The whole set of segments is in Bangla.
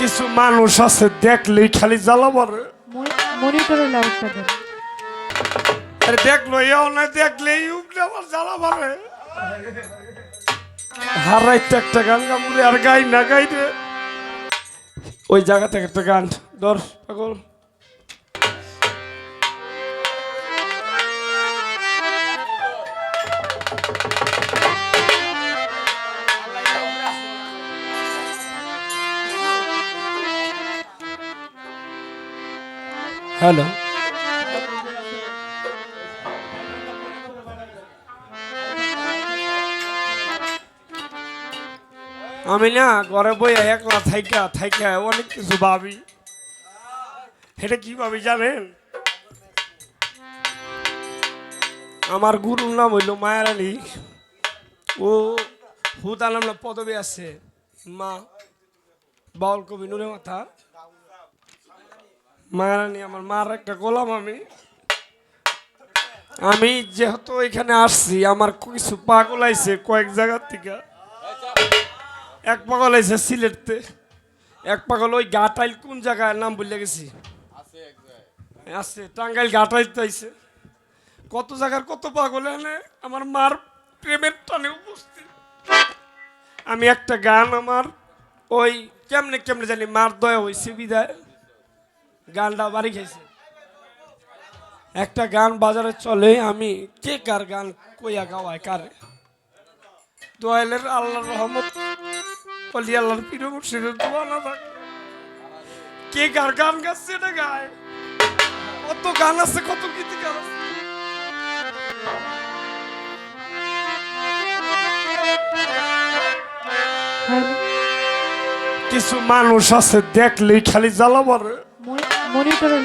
কিছু মানুষ আছে দেখলেই খালি জ্বালা পড়ে। মনিটরে লাইটটা দেন আরে দেখল এও না দেখলেই উপরে আমার জ্বালা পড়ে। হারাইতে একটা গান গামুরে আর গাই না গাই রে। ওই জায়গা থেকে একটা গান ধর পাগল। হ্যালো। আমি না ঘরে বই একলা থাইকা থাইকা অনেক কিছু ভাবি। এটা কি ভাবি জানেন? আমার গুরুর নাম হইল মায়ার আলী। ও হুদ আলম পদবী আছে। মা বাউল কবি নুরে মাথা। আলী আমার মার একটা গোলাম আমি। আমি যেহেতু এখানে আসছি আমার কিছু পাগল আইছে কয়েক জায়গার থেকে। এক পাগল আছে সিলেটতে। এক পাগল ওই গাটাইল কোন জায়গায় নাম বললে গেছি। আছে টাঙ্গাইল গাটাইল আইছে। কত জায়গার কত পাগল এনে আমার মার প্রেমের টানে উপস্থিত। আমি একটা গান আমার ওই কেমনে কেমনে জানি মার দয়া হয়েছে বিদায়। গানটা বাড়ি খাইছে একটা গান বাজারে চলে, আমি কে কার গান কইয়া গাওয়ায়, কারে? দোয়ালের আল্লাহর রহমত অলি আল্লাহর প্রিয় মুর্শিদের কে কার গান গাচ্ছে এটা গায়? কত গান আছে, কত গীতিকার আছে। কিছু মানুষ আছে, দেখলেই খালি জ্বালা পড়ে মনিটরে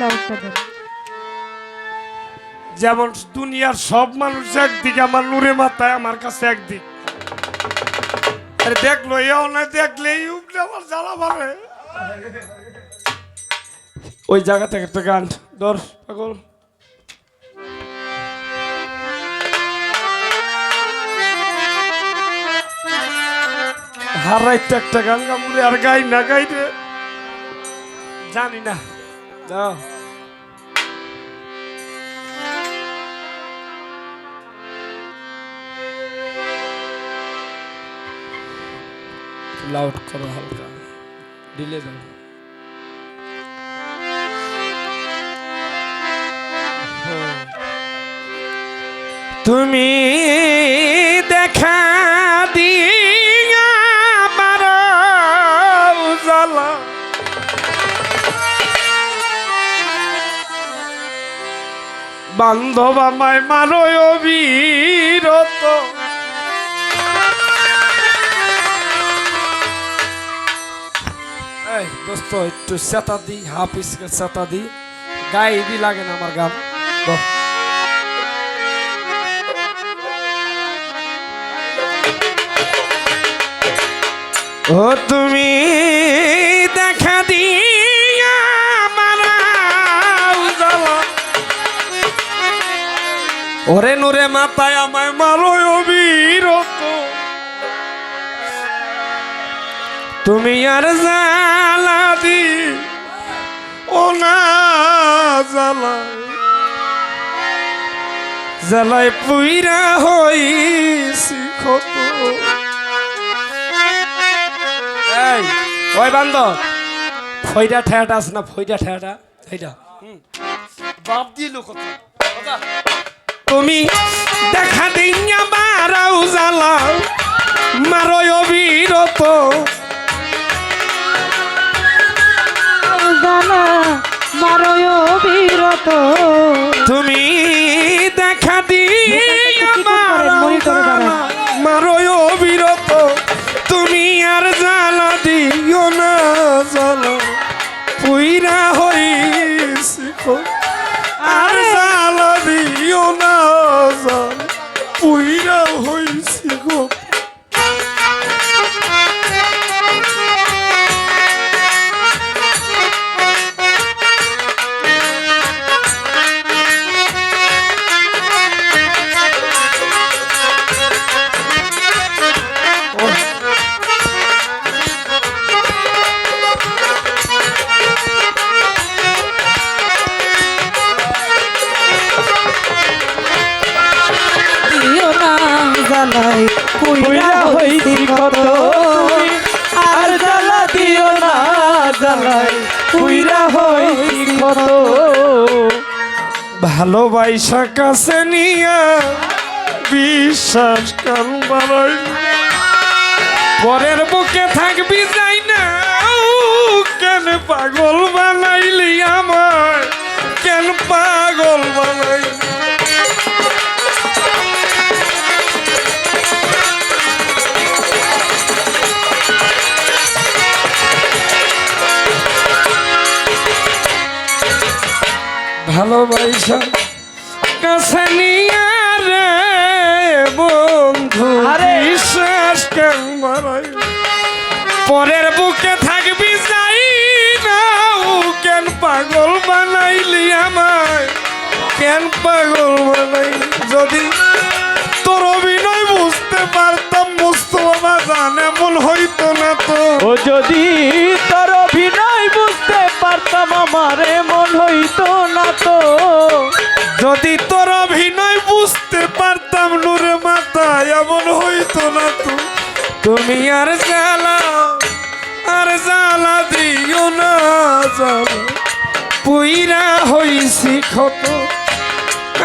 যেমন দুনিয়ার সব মানুষ একদিকে, আমার নূরে মাথায়, আমার কাছে একদিক। আরে দেখল, এও না দেখলেই উপরে আমার জ্বালা পড়ে ওই জায়গা থেকে একটা গান ধর, পাগল। হারাইতে একটা গান গামুরে, আর গাই না গাই রে। জানি না। যাও লাউড করো হালকা ডিলে দাও তুমি দেখা বান্ধব আমায় মারো অবিরত এই দোস্ত, একটু সেতা দি, হাফ স্কেল সেতা দি। দি লাগে না আমার গান। ও তুমি ওরে নুরে মাথায় আমায় মারো অবিরত তুমি আর জালা দি ও না জালা জালায় পুইরা হইছি ক্ষত। এই, ওই বান্ধব ফইটা ঠেয়াটা আছে না ফইটা ঠেয়াটা। হুম। বাপ দিল কথা কথা। তুমি দেখা দিন মারাও জ্বালা মারো অবিরত জানা মারয় বিরত। তুমি দেখা দাঁড়ান। মারো অবিরত তুমি আর জ্বালা দিও না জ্বালা। পুইরা হইছি খো- আর! জ্বালা দিও না। জ্বালা পুইরা হইছি গো ভালোবাসা কাছে নিয়া বিশ্বাস করবার পরের বুকে থাকবি যাই না। কেন পাগল বানাইলি আমার কেন পাগল বানাইলি? ভালোবাসা কাছে নিয়ে রে বন্ধু আরে! বিশ্বাস কেন বাড়াই পরের বুকে থাকবি যাই না ও কেন পাগল বানাইলি আমায়? কেন পাগল বানাই যদি তোর অভিনয় বুঝতে পারতাম মুস্তফা জান এমন হইতো না তো। ও যদি তোর অভিনয় পারতাম আমার মন হইতো না তো। যদি তোর অভিনয় বুঝতে পারতাম নূরে মাথা এমন হইতো না তো। তুমি আর জ্বালা আর জ্বালা দিও না জ্বালা পুইরা হইছি ক্ষত,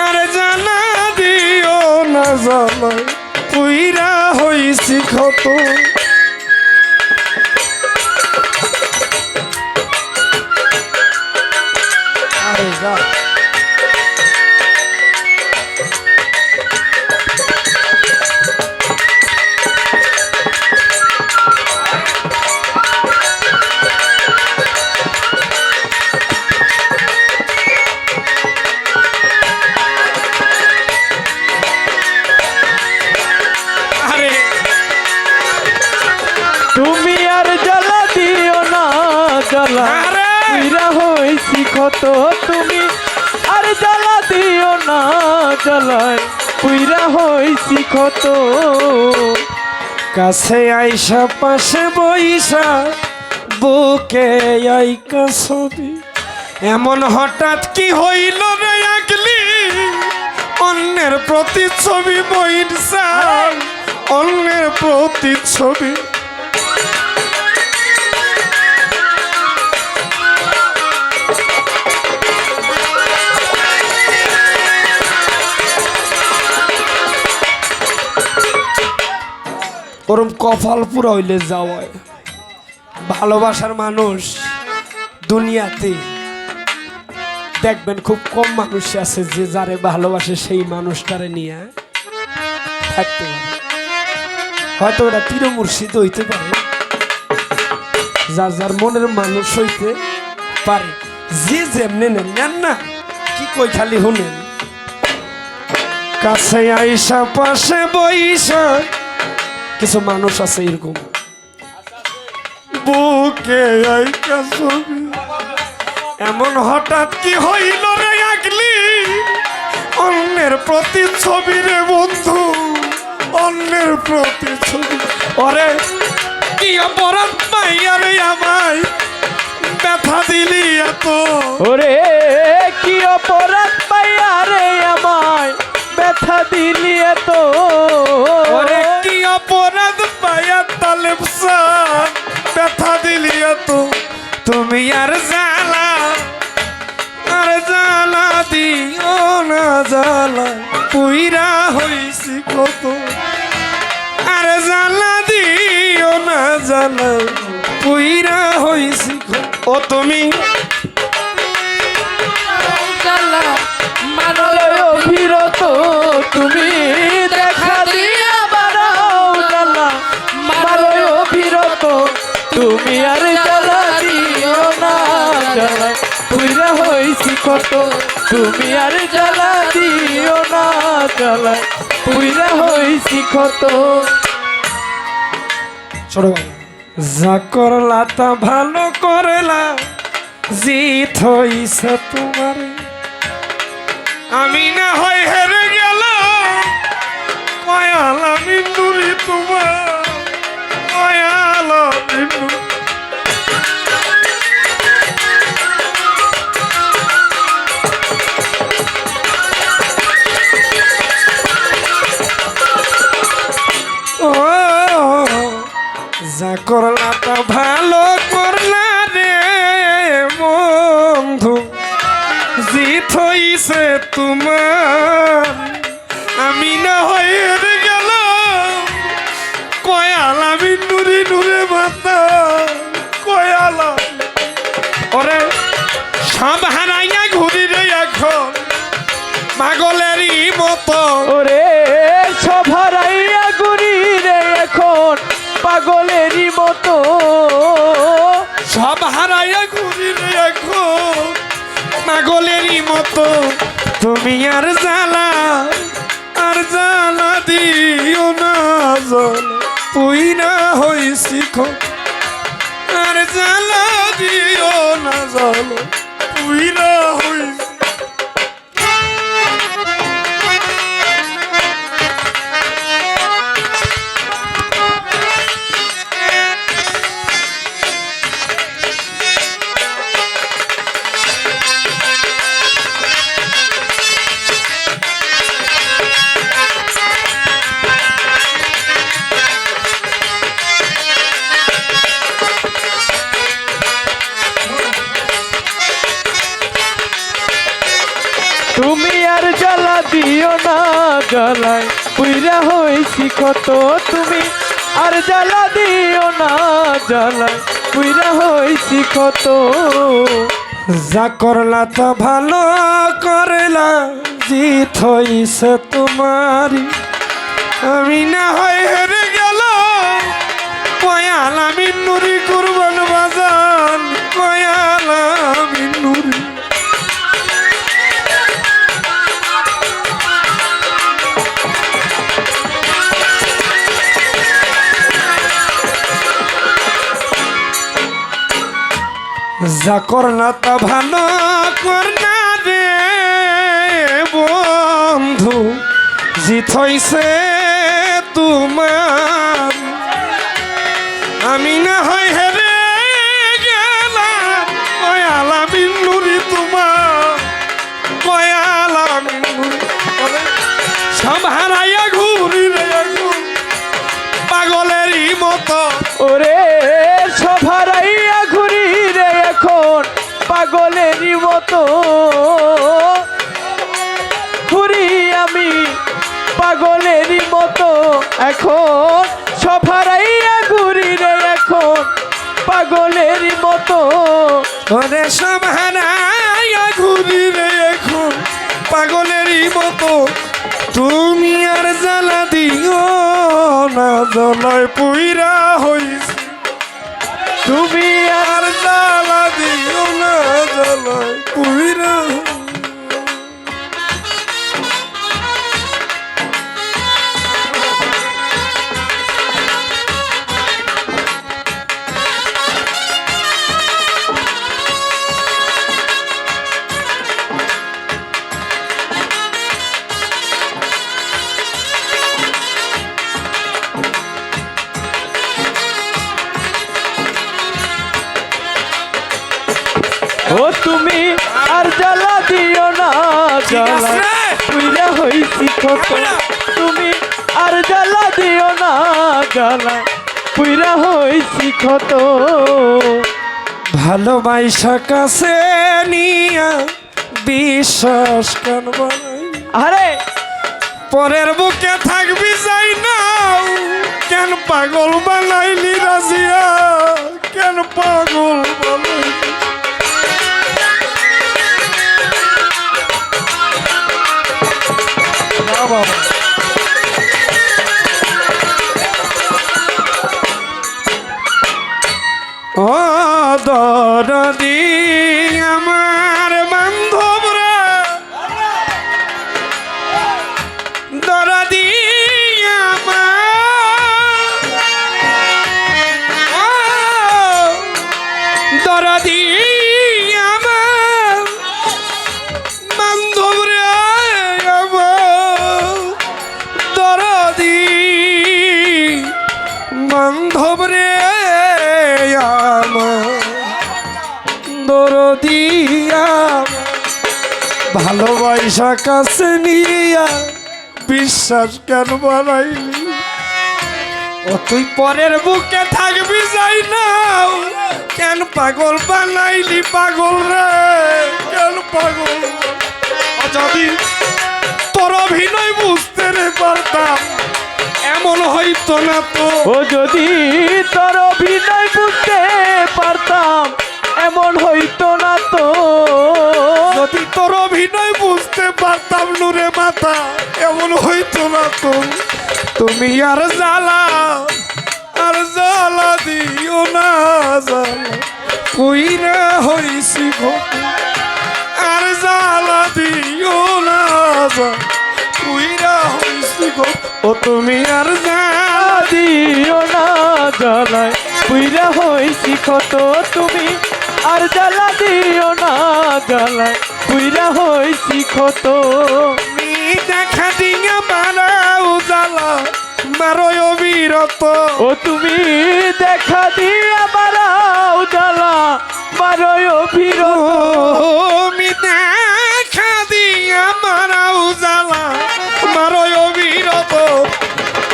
আর জ্বালা দিও না জ্বালা পুইরা হইছি ক্ষত। আরে হইছি কত। কাছে আইসা, পাশে বইসা, বুকে আইকা ছবি। এমন হঠাৎ কি হইল রে আগলি অন্যের প্রতি ছবি বইসা অন্যের প্রতি ছবি ওরম কপাল পুরো হইলে যাওয়ায়। ভালোবাসার মানুষ দুনিয়াতে দেখবেন খুব কম মানুষ আছে যে যারে ভালোবাসে সেই মানুষটারে নিয়ে থাকতে পারে। হয়তো ওরা পীর হইতে পারে। যার যার মনের মানুষ হইতে পারে। যে যেমনে নেন নেন না, কি কই খালি শুনেন কাছে আইসা, পাশে বইসা কিছু মানুষ আছে এরকম। বুকে আইকা ছবি এমন হঠাৎ কি হইল রে আগলি অন্যের প্রতি ছবি রে বন্ধু অন্যের প্রতি ছবি। ওরে কি অপরাধ পাইয়া রে আমায় ব্যথা দিলি এত। ওরে কি অপরাধ পাইয়া রে আমায়। ব্যথা দিলি এত ওরে কি অপরাধ পাইয়া তালেব সান ব্যথা দিলি এত তুমি আর জ্বালা আর জ্বালা দিও না জ্বালা। পুইরা হইছি কত। আর জ্বালা দিও না জ্বালা। পুইরা হইছি কত। ও তুমি? অভিরত তুমি দেখা দিয়া বাড়াও জ্বালা মারো অভিরত। তুমি আর জ্বালা দিও না জ্বালা। পুইরা হইছি কত তুমি আর জ্বালা দিও না জ্বালা। পুইরা হইছি কত। ছোট। যা করলা তা ভালো করলা জিত হইছে তোমার। আমি না হয় হেরে গেল কয়াল আমি নুরি তোমার। কয়াল আমি যা করলা তোমার। আমি না হয়ে গেল কয়াল আমি নুরে নুরে মাতা। কয়াল। ওরে সব হারাইয়া ঘুরি রে এখন পাগলেরই মতো। ওরে সভারাইয়া গুরি রে এখন পাগলেরই মতো। সব হারাইয়া ঘুরি রে এখন পাগলেরই মতো। তুমি আর জ্বালা আর জ্বালা দিও না জল। তুই না হই শিখ আর জ্বালা দিও না জল। তুই না হইছি জ্বালায় পুইরা হইছি কত। যা করলা তো ভালো করলা, জিত হইছে তোমারি আমি না হয় হেরে গেল পয়াল আমি নুরি কুরবান বাজান পয়াল আমি নুরি। যা করনা তা ভালো করনা রে বন্ধু জিত হইছে তোমার পাগলেরই মতো। ঘুরি আমি পাগলেরই মতো। এখন সভারাইয়া ঘুরি রে এখন পাগলেরই মতো। ওরে সব হারাইয়া ঘুরি রে এখন পাগলেরই মতো। তুমি আর জ্বালা দিও না জলায় পুইরা হইছে। তুমি আর জ্বালা দিও না জ্বালা। পুইরা হইছি কত তুমি আর জ্বালা দিও না জ্বালা। পুইরা হইছি কত ভালোবাসা কাছে নিয়া বিশ্বাস কেন আরে! পরের বুকে থাকবি যাই না। কেন পাগল বানাইলি রাজিয়া? কেন পাগল বানাইলি? না ভালোবাসা কাছে নিয়া বিশ্বাস কেন বানাইলি ও, তুই পরের বুকে থাকবি যাই না। কেন পাগল বানাইলি পাগল রে? কেন পাগল যদি তোর অভিনয় বুঝতে রে পারতাম। এমন হইতো না তো। ও, যদি তোর অভিনয় বুঝতে পারতাম এমন হইতো না তো। যদি তোর অভিনয় বুঝতে পারতাম নুরে মাথা এমন হইতো না তো। তুমি আর জ্বালা আর জ্বালা দিও না জ্বালা। কইরা হইছি আর জ্বালা দিও না জ্বালা। কইরা হইছি ও তুমি আর জ্বালা দিও না জ্বালায়। পুইরা হইছি কত তুমি। আর জ্বালা দিও না জ্বালায় পুইরা হইছি কত তুমি দেখা দিয়া মারাও জ্বালা মারো অবিরত ও তুমি দেখা দিয়া মারাও জ্বালা মারয় অভিরত আমি দেখা দিয়া মারাও জ্বালা মারো অবিরত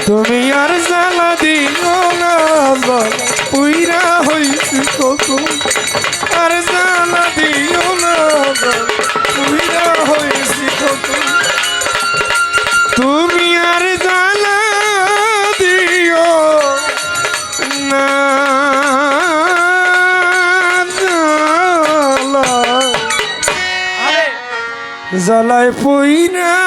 তুমি আর জ্বালা দিও না পুইরা হইছি কত আর জ্বালা দিও না পুইরা হইছি তুমি আর জ্বালা দিও না জ্বালা। জ্বালায় পইরা